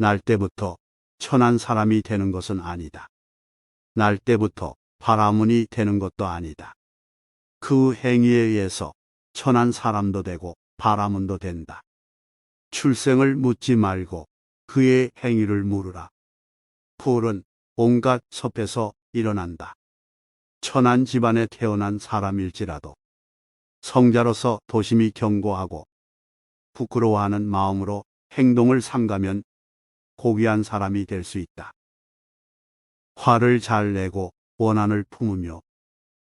날 때부터 천한 사람이 되는 것은 아니다. 날 때부터 바라문이 되는 것도 아니다. 그 행위에 의해서 천한 사람도 되고 바라문도 된다. 출생을 묻지 말고 그의 행위를 물으라. 풀은 온갖 섭에서 일어난다. 천한 집안에 태어난 사람일지라도 성자로서 도심이 경고하고 부끄러워하는 마음으로 행동을 삼가면 고귀한 사람이 될 수 있다. 화를 잘 내고 원한을 품으며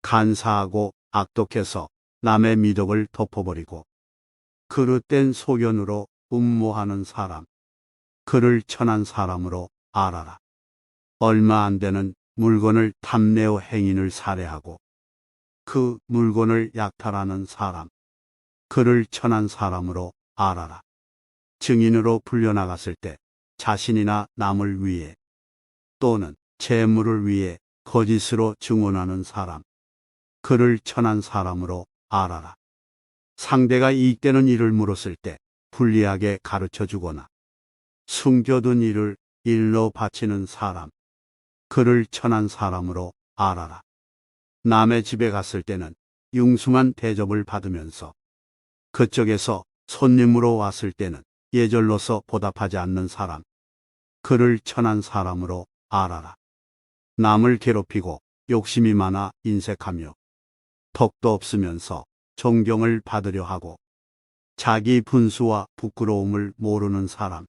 간사하고 악독해서 남의 미덕을 덮어버리고 그릇된 소견으로 음모하는 사람, 그를 천한 사람으로 알아라. 얼마 안 되는 물건을 탐내어 행인을 살해하고 그 물건을 약탈하는 사람, 그를 천한 사람으로 알아라. 증인으로 불려나갔을 때 자신이나 남을 위해 또는 재물을 위해 거짓으로 증언하는 사람, 그를 천한 사람으로 알아라. 상대가 이익되는 일을 물었을 때 불리하게 가르쳐 주거나 숨겨둔 일을 일로 바치는 사람, 그를 천한 사람으로 알아라. 남의 집에 갔을 때는 융숭한 대접을 받으면서 그쪽에서 손님으로 왔을 때는 예절로서 보답하지 않는 사람, 그를 천한 사람으로 알아라. 남을 괴롭히고 욕심이 많아 인색하며 덕도 없으면서 존경을 받으려 하고 자기 분수와 부끄러움을 모르는 사람,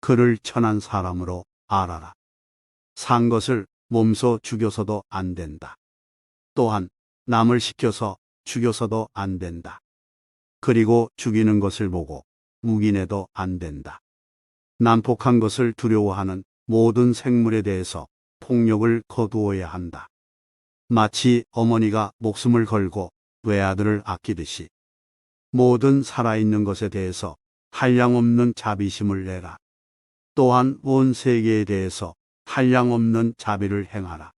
그를 천한 사람으로 알아라. 산 것을 몸소 죽여서도 안 된다. 또한 남을 시켜서 죽여서도 안 된다. 그리고 죽이는 것을 보고 묵인해도 안 된다. 난폭한 것을 두려워하는 모든 생물에 대해서 폭력을 거두어야 한다. 마치 어머니가 목숨을 걸고 외아들을 아끼듯이 모든 살아있는 것에 대해서 한량없는 자비심을 내라. 또한 온 세계에 대해서 한량없는 자비를 행하라.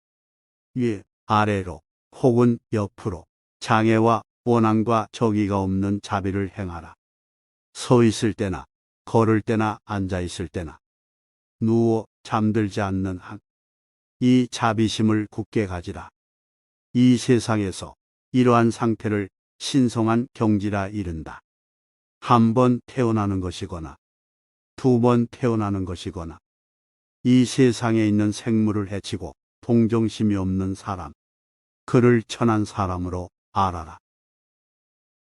위, 아래로 혹은 옆으로 장애와 원한과 저기가 없는 자비를 행하라. 서 있을 때나 걸을 때나 앉아 있을 때나 누워 잠들지 않는 한 이 자비심을 굳게 가지라. 이 세상에서 이러한 상태를 신성한 경지라 이른다. 한 번 태어나는 것이거나 두 번 태어나는 것이거나 이 세상에 있는 생물을 해치고 동정심이 없는 사람, 그를 천한 사람으로 알아라.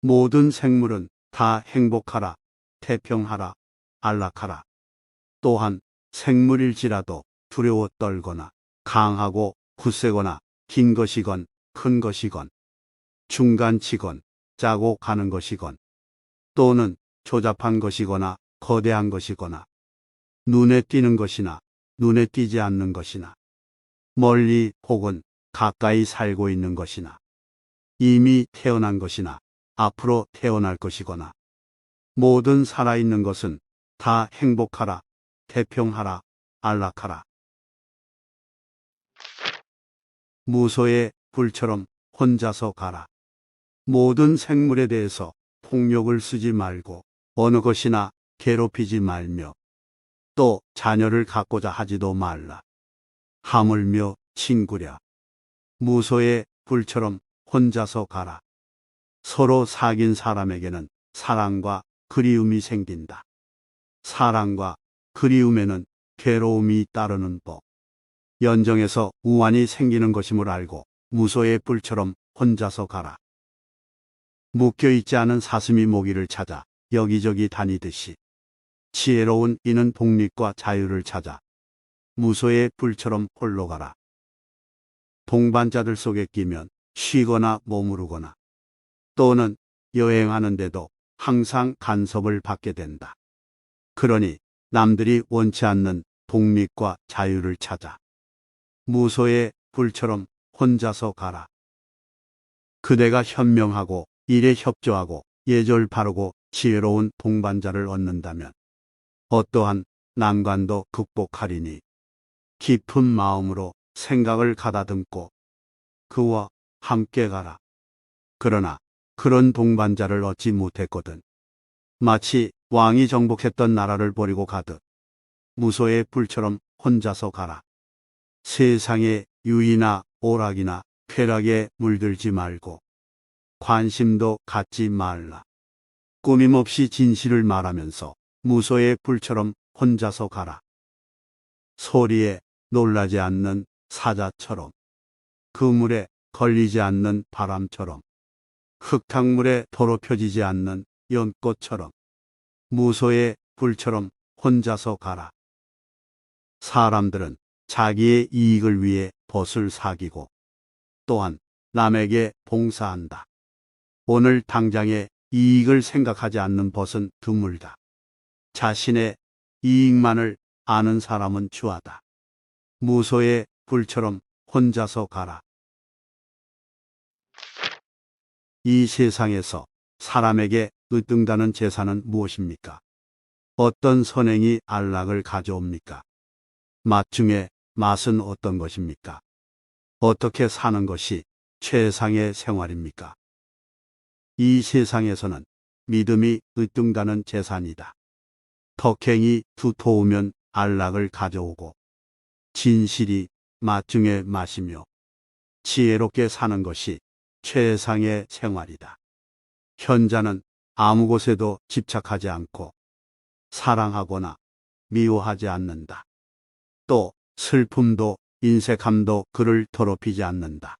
모든 생물은 다 행복하라, 태평하라, 안락하라. 또한 생물일지라도 두려워 떨거나 강하고 굳세거나 긴 것이건 큰 것이건 중간치건 짜고 가는 것이건 또는 조잡한 것이거나 거대한 것이거나 눈에 띄는 것이나 눈에 띄지 않는 것이나 멀리 혹은 가까이 살고 있는 것이나 이미 태어난 것이나 앞으로 태어날 것이거나 모든 살아있는 것은 다 행복하라, 태평하라, 안락하라. 무소의 불처럼 혼자서 가라. 모든 생물에 대해서 폭력을 쓰지 말고 어느 것이나 괴롭히지 말며 또 자녀를 갖고자 하지도 말라. 하물며 친구랴. 무소의 불처럼 혼자서 가라. 서로 사귄 사람에게는 사랑과 그리움이 생긴다. 사랑과 그리움에는 괴로움이 따르는 법. 연정에서 우환이 생기는 것임을 알고 무소의 뿔처럼 혼자서 가라. 묶여있지 않은 사슴이 모기를 찾아 여기저기 다니듯이 지혜로운 이는 독립과 자유를 찾아 무소의 뿔처럼 홀로 가라. 동반자들 속에 끼면 쉬거나 머무르거나 또는 여행하는데도 항상 간섭을 받게 된다. 그러니 남들이 원치 않는 독립과 자유를 찾아 무소의 불처럼 혼자서 가라. 그대가 현명하고 일에 협조하고 예절 바르고 지혜로운 동반자를 얻는다면 어떠한 난관도 극복하리니 깊은 마음으로 생각을 가다듬고 그와 함께 가라. 그러나 그런 동반자를 얻지 못했거든. 마치 왕이 정복했던 나라를 버리고 가듯 무소의 불처럼 혼자서 가라. 세상에 유의나 오락이나 쾌락에 물들지 말고 관심도 갖지 말라. 꾸밈없이 진실을 말하면서 무소의 불처럼 혼자서 가라. 소리에 놀라지 않는 사자처럼 그물에 걸리지 않는 바람처럼 흙탕물에 더럽혀지지 않는 연꽃처럼 무소의 불처럼 혼자서 가라. 사람들은 자기의 이익을 위해 벗을 사기고 또한 남에게 봉사한다. 오늘 당장의 이익을 생각하지 않는 벗은 드물다. 자신의 이익만을 아는 사람은 주하다. 무소의 불처럼 혼자서 가라. 이 세상에서 사람에게 으뜸다는 재산은 무엇입니까? 어떤 선행이 안락을 가져옵니까? 맛 중에 맛은 어떤 것입니까? 어떻게 사는 것이 최상의 생활입니까? 이 세상에서는 믿음이 으뜸다는 재산이다. 덕행이 두터우면 안락을 가져오고 진실이 맛 중에 맛이며 지혜롭게 사는 것이 최상의 생활이다. 현자는 아무 곳에도 집착하지 않고 사랑하거나 미워하지 않는다. 또 슬픔도 인색함도 그를 더럽히지 않는다.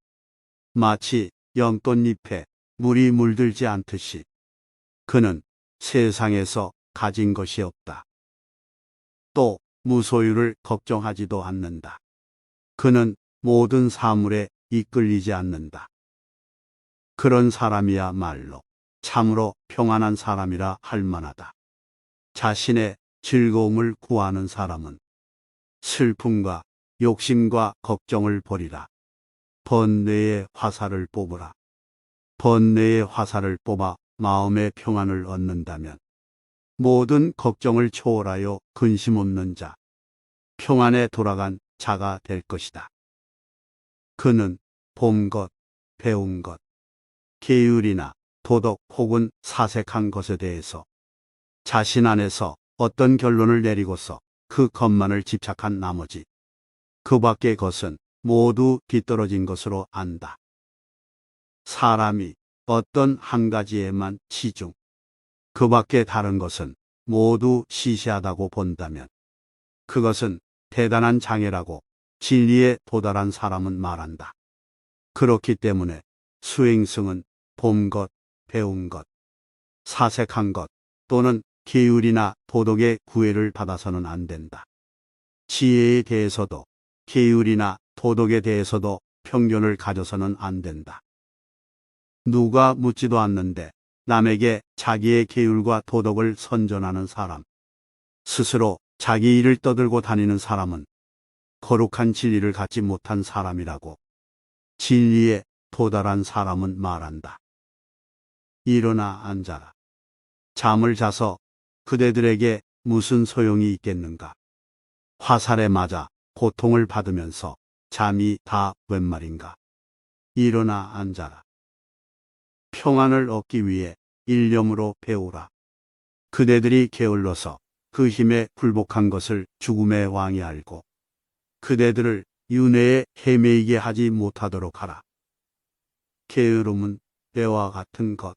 마치 연꽃잎에 물이 물들지 않듯이 그는 세상에서 가진 것이 없다. 또 무소유를 걱정하지도 않는다. 그는 모든 사물에 이끌리지 않는다. 그런 사람이야말로 참으로 평안한 사람이라 할 만하다. 자신의 즐거움을 구하는 사람은 슬픔과 욕심과 걱정을 버리라. 번뇌의 화살을 뽑으라. 번뇌의 화살을 뽑아 마음의 평안을 얻는다면 모든 걱정을 초월하여 근심 없는 자, 평안에 돌아간 자가 될 것이다. 그는 본 것, 배운 것, 계율이나 도덕 혹은 사색한 것에 대해서 자신 안에서 어떤 결론을 내리고서 그 것만을 집착한 나머지 그 밖의 것은 모두 뒤떨어진 것으로 안다. 사람이 어떤 한 가지에만 치중, 그 밖의 다른 것은 모두 시시하다고 본다면 그것은 대단한 장애라고 진리에 도달한 사람은 말한다. 그렇기 때문에 수행승은 본 것, 배운 것, 사색한 것 또는 계율이나 도덕의 구애를 받아서는 안 된다. 지혜에 대해서도 계율이나 도덕에 대해서도 편견을 가져서는 안 된다. 누가 묻지도 않는데 남에게 자기의 계율과 도덕을 선전하는 사람, 스스로 자기 일을 떠들고 다니는 사람은 거룩한 진리를 갖지 못한 사람이라고 진리에 도달한 사람은 말한다. 일어나 앉아라. 잠을 자서 그대들에게 무슨 소용이 있겠는가? 화살에 맞아 고통을 받으면서 잠이 다 웬 말인가? 일어나 앉아라. 평안을 얻기 위해 일념으로 배우라. 그대들이 게을러서 그 힘에 굴복한 것을 죽음의 왕이 알고 그대들을 윤회에 헤매이게 하지 못하도록 하라. 게으름은 때와 같은 것.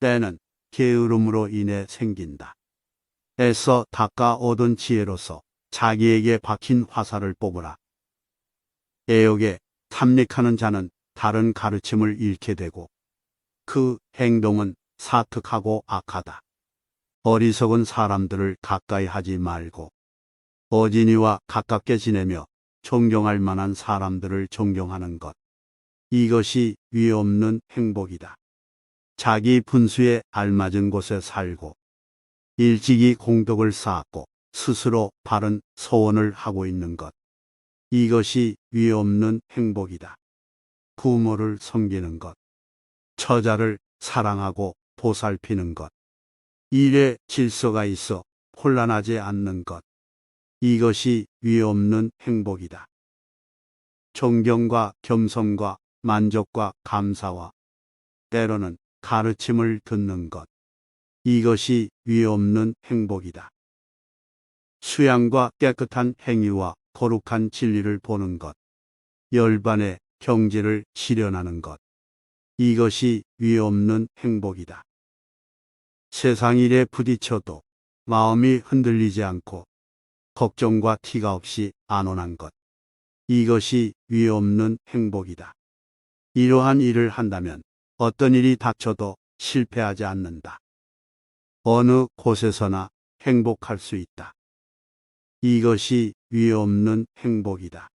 때는 게으름으로 인해 생긴다. 애써 닦아 얻은 지혜로서 자기에게 박힌 화살을 뽑으라. 애욕에 탐닉하는 자는 다른 가르침을 잃게 되고 그 행동은 사특하고 악하다. 어리석은 사람들을 가까이 하지 말고 어진이와 가깝게 지내며 존경할 만한 사람들을 존경하는 것. 이것이 위 없는 행복이다. 자기 분수에 알맞은 곳에 살고 일찍이 공덕을 쌓았고 스스로 바른 소원을 하고 있는 것. 이것이 위 없는 행복이다. 부모를 섬기는 것. 처자를 사랑하고 보살피는 것. 일에 질서가 있어 혼란하지 않는 것. 이것이 위 없는 행복이다. 존경과 겸손과 만족과 감사와 때로는 가르침을 듣는 것. 이것이 위 없는 행복이다. 수양과 깨끗한 행위와 거룩한 진리를 보는 것. 열반의 경제를 실현하는 것. 이것이 위 없는 행복이다. 세상 일에 부딪혀도 마음이 흔들리지 않고 걱정과 티가 없이 안온한 것. 이것이 위 없는 행복이다. 이러한 일을 한다면 어떤 일이 닥쳐도 실패하지 않는다. 어느 곳에서나 행복할 수 있다. 이것이 위 없는 행복이다.